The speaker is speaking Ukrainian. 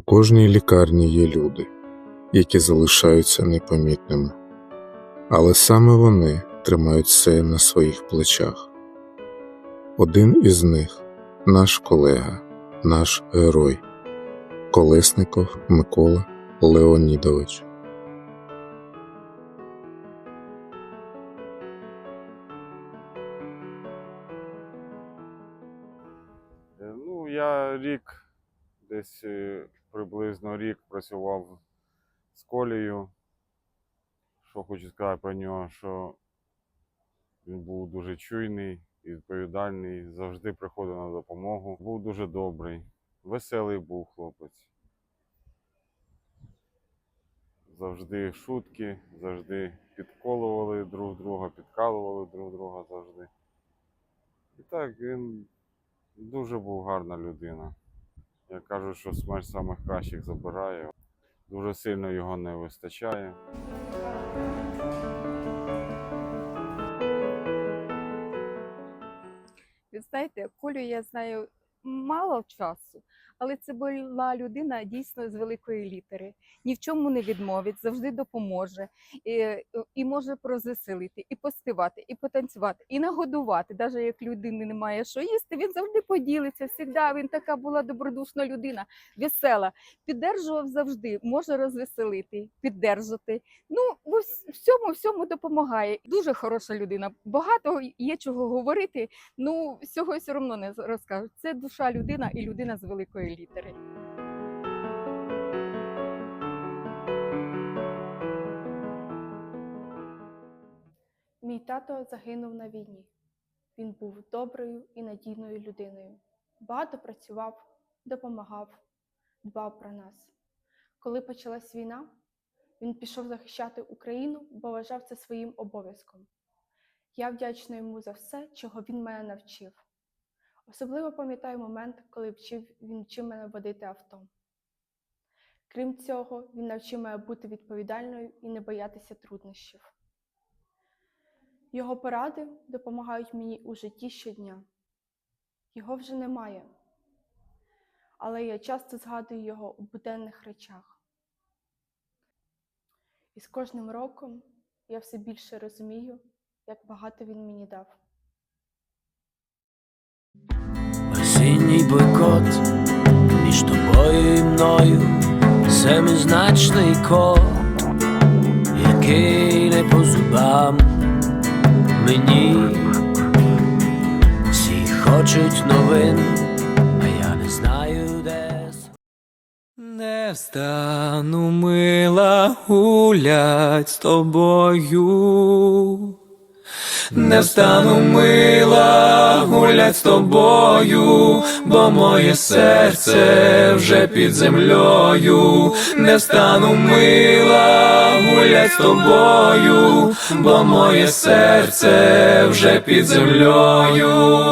У кожній лікарні є люди, які залишаються непомітними, але саме вони тримають все на своїх плечах. Один із них наш колега, наш герой Колесников Микола Леонідович. Е, Ну, я рік, десь е, приблизно рік працював з колею. Що хочу сказати про нього, що він був дуже чуйний відповідальний, завжди приходив на допомогу. Був дуже добрий, веселий був хлопець. Завжди шутки, завжди підколували друг друга, підкалували друг друга завжди. І так, він Дуже був гарна людина. Я кажу, що смерть самих кращих забирає. Дуже сильно його не вистачає. Ви знаєте, Колю я знаю мало часу, але це була людина дійсно з великої літери. Ні в чому не відмовить, завжди допоможе і, і може розвеселити, і поспівати, і потанцювати, і нагодувати. Навіть як людини немає що їсти, він завжди поділиться. Всігда він така була добродушна людина, весела. Піддержував завжди, може розвеселити, піддержати. Ну, всьому, допомагає. Дуже хороша людина. Багато є чого говорити. Ну, всього все одно не розкажу. Це душа людина і людина з великої літери. Мій тато загинув на війні. Він був доброю і надійною людиною. Багато працював, допомагав, дбав про нас. Коли почалась війна, він пішов захищати Україну, бо вважав це своїм обов'язком. Я вдячна йому за все, чого він мене навчив. Особливо пам'ятаю момент, коли вчив, він вчив мене водити авто. Крім цього, він навчив мене бути відповідальною і не боятися труднощів. Його поради допомагають мені у житті щодня. Його вже немає, але я часто згадую його у буденних речах. І з кожним роком я все більше розумію, як багато він мені дав. Осінній бойкот між тобою і мною семизначний код, який не по зубам мені. Всі хочуть новин, Не встану мила гулять з тобою. Не встану мила гулять з тобою, бо моє серце вже під землею. Не встану мила гулять з тобою, бо моє серце вже під землею.